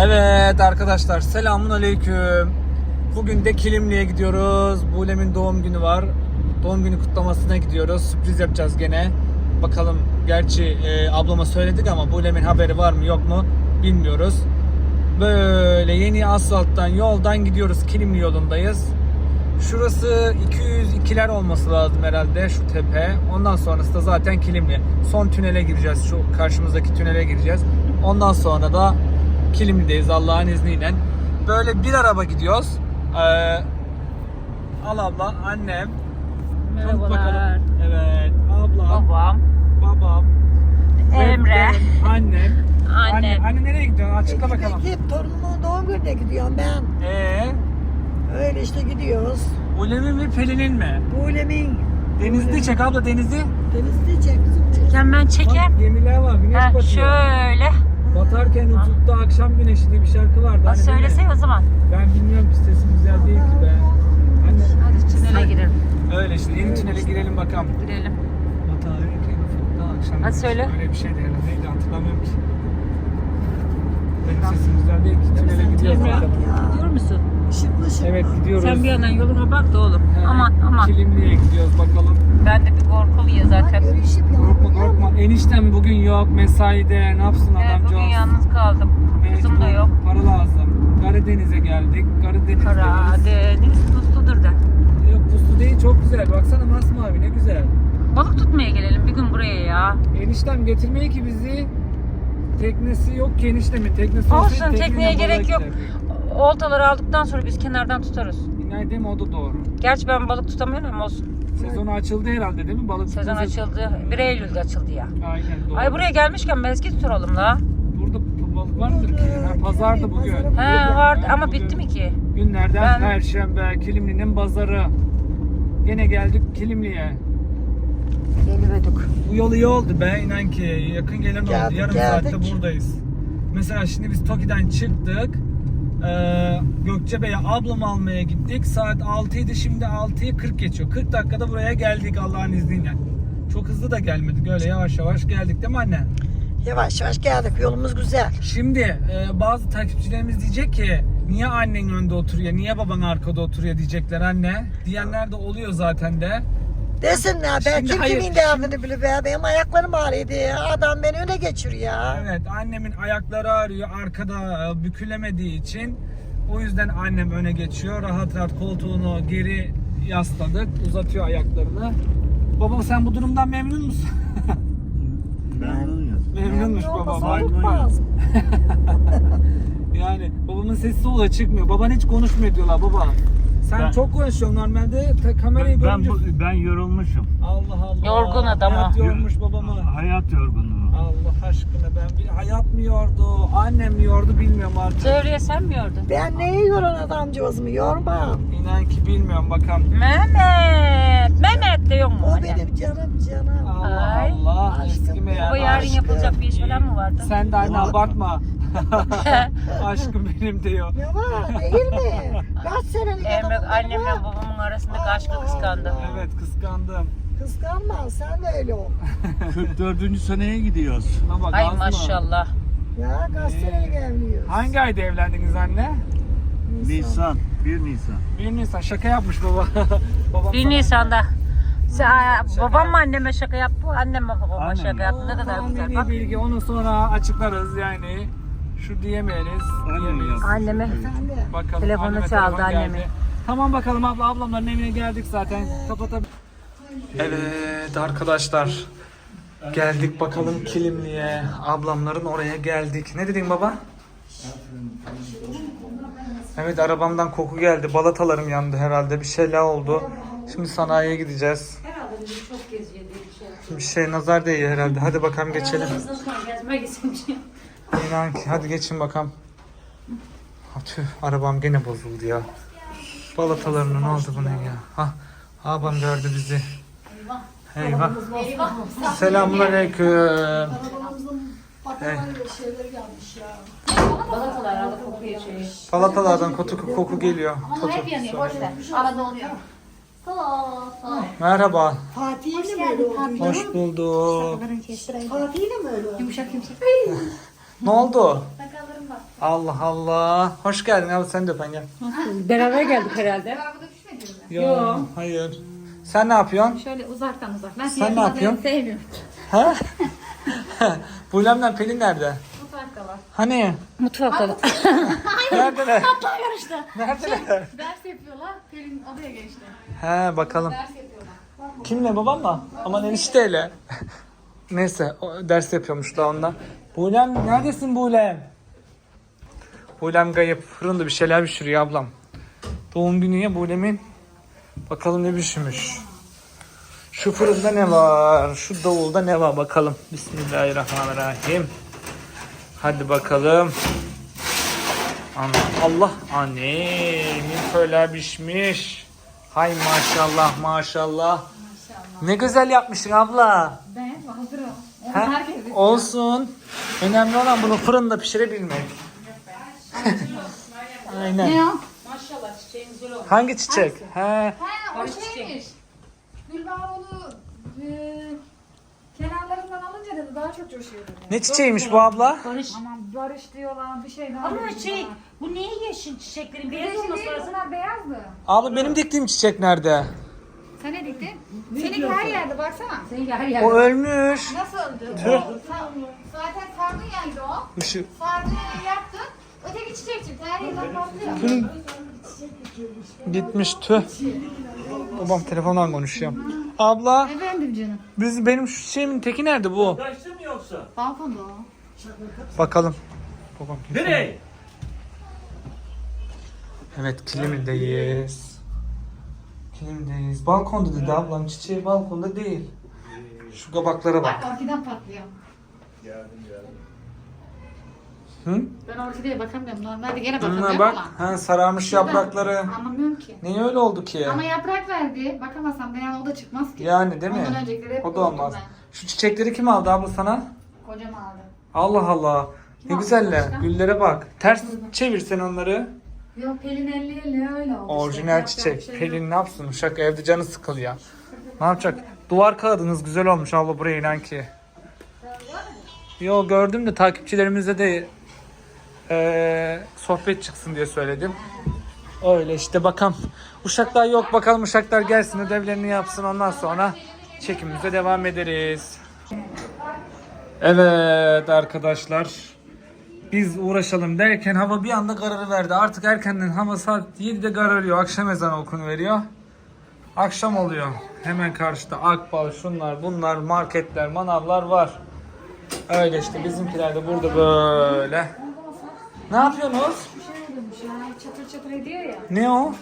Evet arkadaşlar selamun aleyküm. Bugün de Kilimli'ye gidiyoruz. Bulem'in doğum günü var. Doğum günü kutlamasına gidiyoruz. Sürpriz yapacağız gene. Bakalım gerçi e, ablama söyledik ama Bulem'in haberi var mı yok mu bilmiyoruz. Böyle yeni asfalttan yoldan gidiyoruz. Kilimli yolundayız. Şurası 202'ler olması lazım herhalde şu tepe. Ondan sonrası da zaten Kilimli. Son tünele gireceğiz. Şu karşımızdaki tünele gireceğiz. Ondan sonra da Kilimli'deyiz Allah'ın izniyle. Böyle bir araba gidiyoruz. Ee, al abla, annem. Merhabalar. bakalım. Evet, ablam, Babam, babam. Emre, benim Annem. Anne, annem. anne nereye gidiyorsun? Açıkla bakalım. Git torunumun doğum gününe gidiyorum ben. Ee, Öyle işte gidiyoruz. Ulem'in mi Pelin'in mi? Bulemin Denizli çek abla denizi. denizde çek kızım. Sen ben çekeyim. Bak, gemiler var, güneş Ha, batıyor. şöyle. Batarken ufukta akşam güneşi diye bir şarkı vardı. Ha, Hani söylesene böyle- o zaman. Ben bilmiyorum sesim güzel değil ki be. Hani Hadi tünele girelim. öyle işte yeni tünele girelim bakalım. Girelim. Batarken ufukta akşam Hadi söyle. Öyle bir şey de herhalde neydi hatırlamıyorum ki. Benim sesim güzel değil ki tünele gidiyoruz gidiyor musun? Işıklı ışıklı. Evet gidiyoruz. Sen bir yandan yoluna bak da oğlum. Aman aman. Kilimli'ye gidiyoruz bakalım. Ben de bir korkuluyum zaten. Görüşüp Korkma korkma. Eniştem bugün yok mesaide. Ne yapsın Evet, adamcağız? bugün yalnız kaldım. Kızım da yok. Para lazım. Karadeniz'e geldik. Karadeniz'deyiz. Karadeniz pusludur da. Yok puslu değil çok güzel. Baksana masmavi ne güzel. Balık tutmaya gelelim bir gün buraya ya. Eniştem getirmeye ki bizi teknesi yok ki eniştemin teknesi Olsun, olsaydı tekneye gerek yok. giderdik. Oltaları aldıktan sonra biz kenardan tutarız. İnay değil mi o da doğru. Gerçi ben balık tutamıyorum ama olsun. Sezonu açıldı herhalde değil mi balık Sezon açıldı. 1 Eylül'de açıldı ya. Aynen doğru. Ay buraya gelmişken mezgit tutalım la. Burada balık var mıdır ki? Ha, pazardı bugün. He vardı ama bugün- bitti mi ki? Günlerden Ben- Perşembe Kilimli'nin pazarı. Gene geldik Kilimli'ye. Geliverdik. Bu yol iyi oldu be inan ki yakın gelen oldu. Geldik, Yarım geldik. saatte buradayız. Mesela şimdi biz Toki'den çıktık. Ee, Gökçebe'ye ablamı almaya gittik. Saat 6'ydı şimdi 6'yı 40 geçiyor. 40 dakikada buraya geldik Allah'ın izniyle. Çok hızlı da gelmedik öyle yavaş yavaş geldik değil mi anne? Yavaş yavaş geldik yolumuz güzel. Şimdi e, bazı takipçilerimiz diyecek ki niye annen önde oturuyor, niye baban arkada oturuyor diyecekler anne. Diyenler de oluyor zaten de. Desinler ben Şimdi kim hayır, kimin derdini bilir be. Benim ayaklarım ağrıyordu ya. Adam beni öne geçiriyor ya. Evet annemin ayakları ağrıyor arkada e, bükülemediği için. O yüzden annem öne geçiyor. Rahat rahat koltuğunu geri yasladık. Uzatıyor ayaklarını. Baba sen bu durumdan memnun musun? Memnunuz. Memnunmuş Memnun baba. olmasa Vay. tutmaz. Yani babamın sesi sola çıkmıyor. Baban hiç konuşmuyor diyorlar baba. Sen Ben- çok konuşuyorsun normalde. Ta- kamerayı Ben, ben, görünce... bu- ben yorulmuşum. Allah Allah. Yorgun adam. Hayat yormuş babamı. Hayat yorgunluğu. Allah aşkına ben bir hayat mı yordu, annem mi yordu bilmiyorum artık. Devriye sen mi yordun? Ben neyi yoran adamcağızımı yormam. İnan ki bilmiyorum bakalım. Mehmet. Mehmet de yok mu? O anne? benim canım canım. Allah Ay. Allah Aşkım eskime ya. Baba yarın Aşkım. yapılacak bir iş falan mı vardı? Sen de anne abartma. Aşkım benim diyor. Ne var değil mi? Kaç senelik Emre adamım annemle babamın arasındaki aşkı kıskandı. Evet kıskandım. Kıskanma sen de öyle ol. 44. seneye gidiyoruz. Bak Ay mı? maşallah. Ya kaç senelik evliyiz. Hangi ayda evlendiniz anne? Nisan. 1 Nisan. 1 Nisan şaka yapmış baba. Babam 1 sana- Nisan'da. Sen, babam mı anneme şaka yaptı, annem mi babama Annem. şaka yaptı? Ne kadar güzel. milli Bak. bilgi onu sonra açıklarız yani. Şu diyemeyiz. Annem diyemeyiz. Anneme. Bakalım. Telefonu anneme çaldı telefon geldi. Tamam bakalım abla ablamların evine geldik zaten. Kapatalım. Evet arkadaşlar. Geldik bakalım Kilimli'ye. Ablamların oraya geldik. Ne dedin baba? Evet arabamdan koku geldi. Balatalarım yandı herhalde. Bir şeyler oldu. Şimdi sanayiye gideceğiz. Herhalde çok diye bir şey. Bir şey nazar değiyor herhalde. Hadi bakalım geçelim. Gezmeye gitsin İnan ki hadi geçin bakalım. Ha, Tüh arabam gene bozuldu ya. Balatalarına ne oldu buna ya? Ha, abam gördü bizi. Eyvah. Selamun aleyküm. Arabamızın batarya şeyleri gelmiş ya. Balatalar arada kokuyor şey. Balatalardan koku, koku geliyor. Totu. Hep yanıyor boş ver. Arada oluyor. Merhaba. Fatih'le mi öyle oldu? Hoş bulduk. Fatih'le mi öyle oldu? Yumuşak yumuşak. Ne oldu? Sakallarım bak. Allah Allah. Hoş geldin abla sen de öpen gel. Beraber geldik herhalde. Yo, hayır. Sen ne yapıyorsun? Şöyle uzaktan uzak. Ben Sen ne yapıyorsun? Sevmiyorum. Ha? Bulemle Pelin nerede? Mutfakta var. Hani? Mutfakta. Neredeler? Hatta yarışta. Neredeler? Ders yapıyorlar. Pelin odaya geçti. He bakalım. Ders yapıyorlar. Kimle babamla? Aman enişteyle. Neyse o ders yapıyormuş da ondan. Bulem neredesin Bulem? Bulem kayıp. Fırında bir şeyler pişiriyor ablam. Doğum günü ya Bulem'in. Bakalım ne pişirmiş. Şu fırında ne var? Şu davulda ne var bakalım. Bismillahirrahmanirrahim. Hadi bakalım. Ana- Allah anne milföyler pişmiş. Hay maşallah maşallah. Ne güzel yapmışsın abla. Ben hazırım. Onu Ha? herkes Olsun. Önemli olan bunu fırında pişirebilmek. Aynen. Ne o? Hangi çiçek? He. Ha o şeymiş. Gülbaroğlu e, kenarlarından alınca dedi daha çok coşuyor dedi. Ne çiçeğiymiş bu abla? Barış. Aman barış diyorlar bir şey daha. Ama diyorlar. şey bu niye yeşil çiçeklerin beyaz Yeşil olması lazım? bunlar beyazdı. Abla benim diktiğim çiçek nerede? Sen ne diktin? Seninki her yerde baksana. Senin her O yerde. ölmüş. Nasıl öldü? Tüh. Sa- Zaten sardı yani o. Şu Sardı yaptın. Öteki çiçek çıktı. Her yerden patlıyor. Tüm gitmiş tüh. Babam telefondan konuşuyor. Abla Efendim canım. biz benim şu çiçeğimin teki nerede bu? Kaçtı mı yoksa? Balkonda o. Bakalım. Babam. Nereye? Evet kilimindeyiz. Kilimindeyiz. Balkonda dedi ablam çiçeği balkonda değil. Şu kabaklara bak. Bak orkiden patlıyor. Hı? Ben orkideye bakamıyorum. Normalde gene bakamıyorum Bunlar bak. ama. Ha, sararmış yaprakları. Anlamıyorum ki. Niye öyle oldu ki? Ama yaprak verdi. Bakamasam da yani o da çıkmaz ki. Yani değil mi? Ondan öncekileri hep O da olmaz. ben. Şu çiçekleri kim aldı abla sana? Kocam aldı. Allah Allah. Ne aldı güzeller. başka? Güllere bak. Ters çevirsen onları. Yok Pelin 50 50 öyle oldu. Orijinal işte. Çiçek. şey yok. Pelin ne yapsın? Uşak evde canı sıkılıyor. Ne yapacak? Duvar kağıdınız güzel olmuş abla buraya inan ki. Yo gördüm de takipçilerimize de eee, sohbet çıksın diye söyledim. Öyle işte bakalım. Uşaklar yok bakalım uşaklar gelsin ödevlerini yapsın ondan sonra çekimimize devam ederiz. Evet arkadaşlar. Biz uğraşalım derken hava bir anda kararı verdi. Artık erkenden hava saat 7'de kararıyor. Akşam ezanı okunu veriyor. Akşam oluyor. Hemen karşıda akbal, şunlar, bunlar, marketler, manavlar var. Öyle işte bizimkiler de burada böyle. Ne yapıyorsunuz? Bir şey olmuş ya. Çatır çatır ediyor ya. Ne o?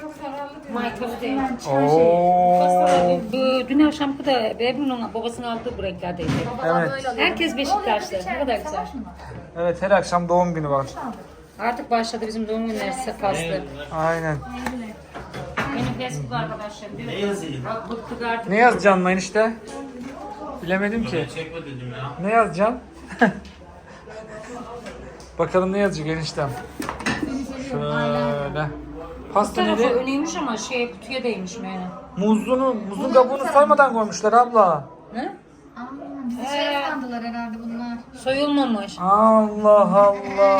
Çok zararlı bir Maytozı değil. Oo. Bu dün akşamki de Bebrun'un babasının aldığı bu renklerdeydi. Evet. Herkes Beşiktaşlı. Ne kadar güzel. Evet her akşam doğum günü var. Artık başladı bizim doğum günleri faslı. Aynen. Benim Facebook arkadaşlarım diyor. Ne yazayım? Bak bıktık artık. Ne yazacaksın lan işte? Bilemedim ki. Çekme dedim ya. Ne yazacaksın? Bakalım ne yazacak eniştem. Şöyle. Bu Pasta tarafı ama şey kutuya değmiş yani. Muzunu, muzun kabuğunu soymadan koymuşlar abla. Ne? Aa, bizi şey sandılar herhalde bunlar. Soyulmamış. Allah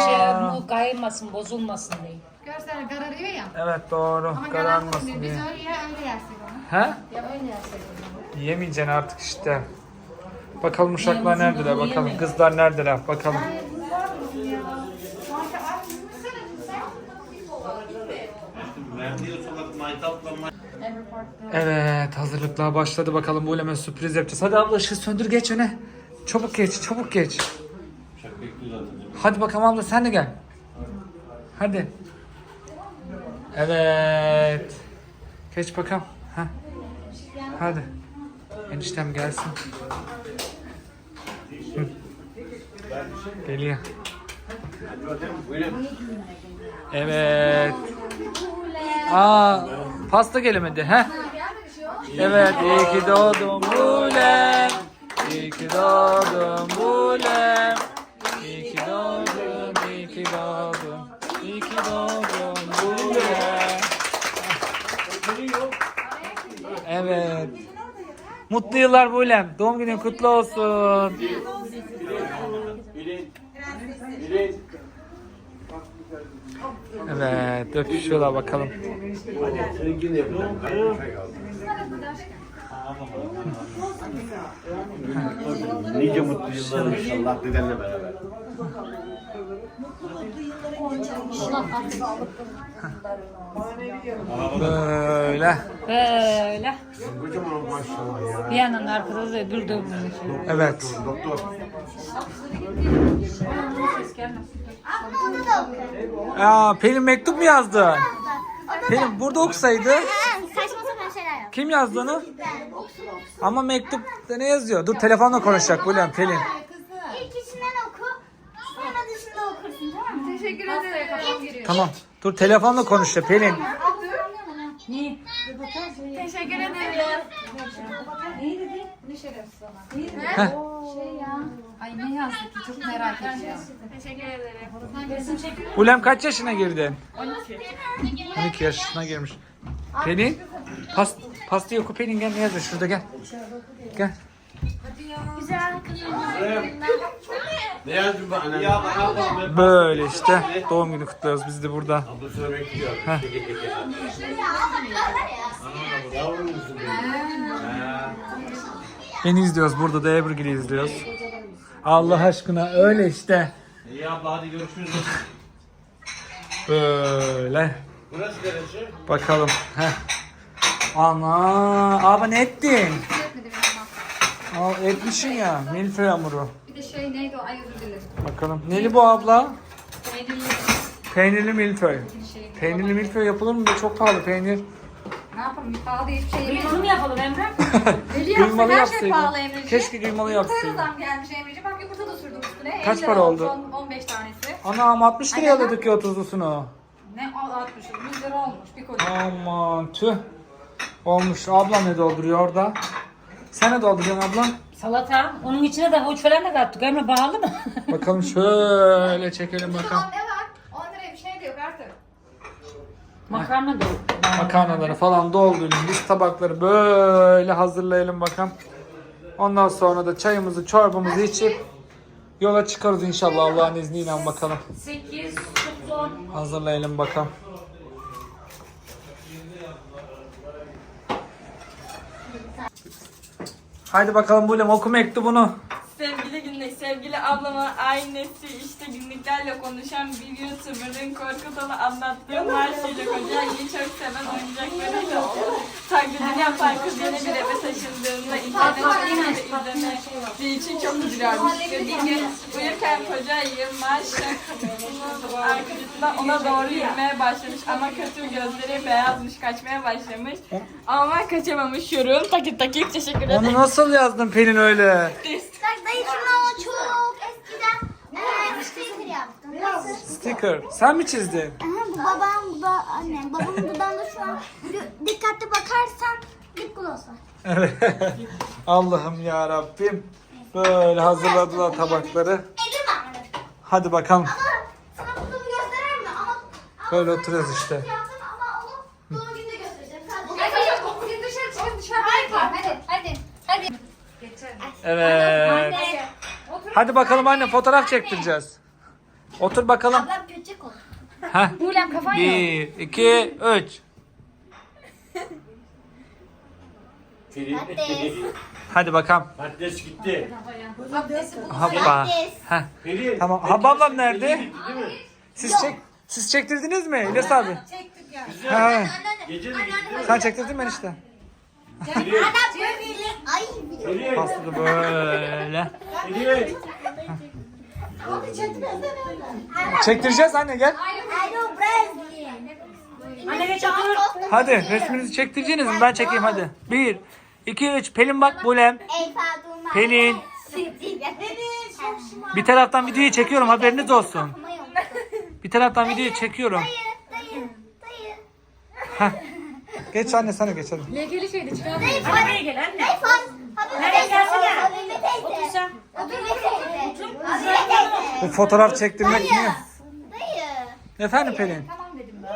Şey, Allah. bu kaymasın, bozulmasın diye. Görsel kararıyor ya. Evet doğru. Ama Kararmasın kararmasın diye. Biz diye. öyle, öyle yersek onu. He? Ya öyle yersek onu. Yemeyeceksin artık işte. Bakalım uşaklar Yemezsin, neredeler bakalım. yeme. Kızlar neredeler bakalım. Hayır bunlar mısın ya? Marka aç mısın sen? Verdiği sokak maytapla Evet hazırlıklar başladı bakalım bu hemen sürpriz yapacağız. Hadi abla ışığı söndür geç öne. Çabuk geç çabuk geç. Hadi bakalım abla sen de gel. Hadi. Evet. Geç bakalım. Heh. Hadi. Eniştem gelsin. Hı. Geliyor. Evet. Aa, pasta gelemedi. Heh. Evet, iyi ki doğdun Bulem. İyi ki doğdun Bulem. İyi ki doğdun, iyi ki doğdun. İyi ki doğdun Bulem. Evet. Mutlu yıllar Bulem. Doğum günün kutlu olsun. Evet öpüşüyorlar bakalım. Nice mutlu yıllar inşallah dedenle beraber. Böyle. Böyle. Kocaman maşallah ya. Bir yandan arkada da bir de Evet. Doktor. Aa, Pelin mektup mu yazdı? Pelin burada okusaydı. Saçma sapan şeyler yap. Kim yazdı onu? Ama mektupta ne yazıyor? Dur telefonla konuşacak Bülent Pelin. İlk içinden oku. Sonra dışında okursun tamam mı? Teşekkür ederim. Tamam. Dur telefonla konuşacak Pelin. Niye? Teşekkür ederim. Ne şerefsiz sana. Heh. Şey ya. Ay ne yazdı ki çok merak ediyorum. Teşekkür ederim. Resim çekiyor. Bulem kaç yaşına girdi? 12 yaşına girmiş. Pelin. Pas, pastayı oku Pelin gel ne yazıyor şurada gel. Gel. Güzel kızım. Ne yazdın bu? Ya Böyle işte doğum günü kutluyoruz biz de burada. Abla sıra bekliyor. Yavrum musun benim? Beni izliyoruz burada da Ebru'yu izliyoruz. Allah aşkına öyle işte. İyi abla hadi görüşürüz. Böyle. Burası neresi? Bakalım. Heh. Ana, abi ne ettin? Al etmişsin ya. Milföy hamuru. Bir de şey neydi o? Ay özür dilerim. Bakalım. Neli bu abla? Peynirli Peynirli milföy. şey. Peynirli milföy yapılır mı be? Çok pahalı peynir. Ne yapalım? Pahalı hiçbir şey yemeyiz. Mı yapalım Emre? Deli yapsak Kıymalı her şey pahalı Emre'ciğim. Keşke yapsaydın. da zam gelmiş Emre'ciğim. Bak yumurta da sürdüm üstüne. Kaç 50 lira para oldu? on- 15 tanesi. Anam 60 liraya alıyorduk ya 30'lusunu. Ne al 60 100 lira olmuş bir koca. Aman tüh. Olmuş. Ablam ne dolduruyor orada? Sen ne dolduruyorsun ablam? Salata. Onun içine de havuç falan da kattık. Emre pahalı mı? Bakalım şöyle çekelim bakalım. ne var? 10 liraya bir şey de yok artık. Makarna da. Makarnaları falan doldurun. Biz tabakları böyle hazırlayalım bakalım. Ondan sonra da çayımızı, çorbamızı içip yola çıkarız inşallah Allah'ın izniyle bakalım. 8, 10. Hazırlayalım bakalım. Haydi bakalım Bulem oku mektubunu. Sevgili günlük, sevgili ablama annesi işte günlüklerle konuşan bir YouTuber'ın korku dolu anlattığı Marşi'yle kocayı çok seven oyuncaklarıyla yapan kız yeni bir eve taşındığında internet izlemediği için çok üzülüyormuş. Bir gün uyurken kocayı Marşi arkasından ona doğru yürümeye başlamış ama kötü gözleri beyazmış kaçmaya başlamış. Ama kaçamamış yorum. Takip takip teşekkür ederim. Onu nasıl yazdın Pelin öyle? Bak o çok eskiden eee sticker yaptım. Nasıl? Sticker. Sen mi çizdin? Aha, bu babam, bu da annem. Babamın dudağında şu an Gö- dikkatli bakarsan Evet. Allah'ım ya Rabbim. Böyle hazırladılar tabakları. Elim ağrır. Hadi bakalım. Böyle oturuyoruz işte. Hadi. Evet. Hadi bakalım anne fotoğraf çektireceğiz. Otur bakalım. Ablam. Heh. Kafan yok. Bir, iki, üç. Patates. Hadi bakalım. Patates gitti. Hoppa. Heh. Pelin. Tamam. Hababam nerede? Siz çek siz çektirdiniz mi İlyas abi? Çektik ya. Ha. Gece de gitti. Sen çektirdin ben işte. Adam böyle. Ay. Pelin. Pasta böyle. Pelin. Çektireceğiz anne gel. Hadi resminizi çektireceğiniz mi? Ben çekeyim hadi. Bir, iki, üç. Pelin bak Bulem. Pelin. Bir taraftan videoyu çekiyorum haberiniz olsun. Bir taraftan videoyu çekiyorum. Dayı, dayı, dayı. Heh. Geç anne sana geç hadi. Lekeli şeydi çıkar. Dayı Buraya gel anne. Nereye Otur sen. Habibe teyze. Bu fotoğraf çektirmek mi? Dayı. Efendim Pelin. Tamam dedim ben.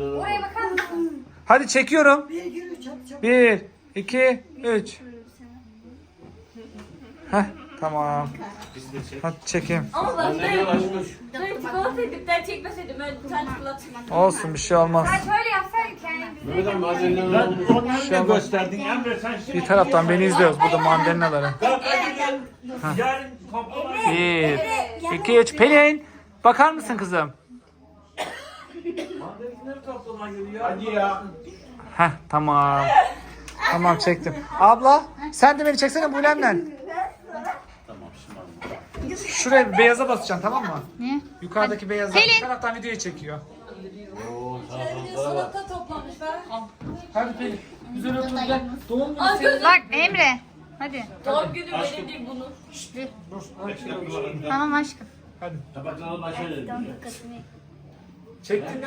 Oraya bakar mısın? Hadi çekiyorum. Bir, iki, üç. Heh, Tamam. Hadi çekeyim. Ama bak aşkım? ben çikolata dipten çekmeseydim öyle bir tane. Olsun bir şey olmaz. Şöyle yapsaydın gösterdin Emre sen şimdi. Bir taraftan beni izliyoruz burada mandalinaları. Bir, iki, üç. Pelin bakar mısın kızım? Hadi ya. Heh tamam. Tamam çektim. Abla sen de beni çeksene Bulem'den. Şuraya bir beyaza basacaksın tamam mı? Ne? Yukarıdaki beyaza. Bir taraftan videoyu çekiyor. Salata toplamışlar. Hadi Pelin. Güzel otur gel. Doğum günü senin. Bak Emre. Hadi. Doğum günü benim değil bunu. Dur. hadi şöyle dur. Tamam aşkım. Hadi. Tabaklarını başa dedim. Çektin?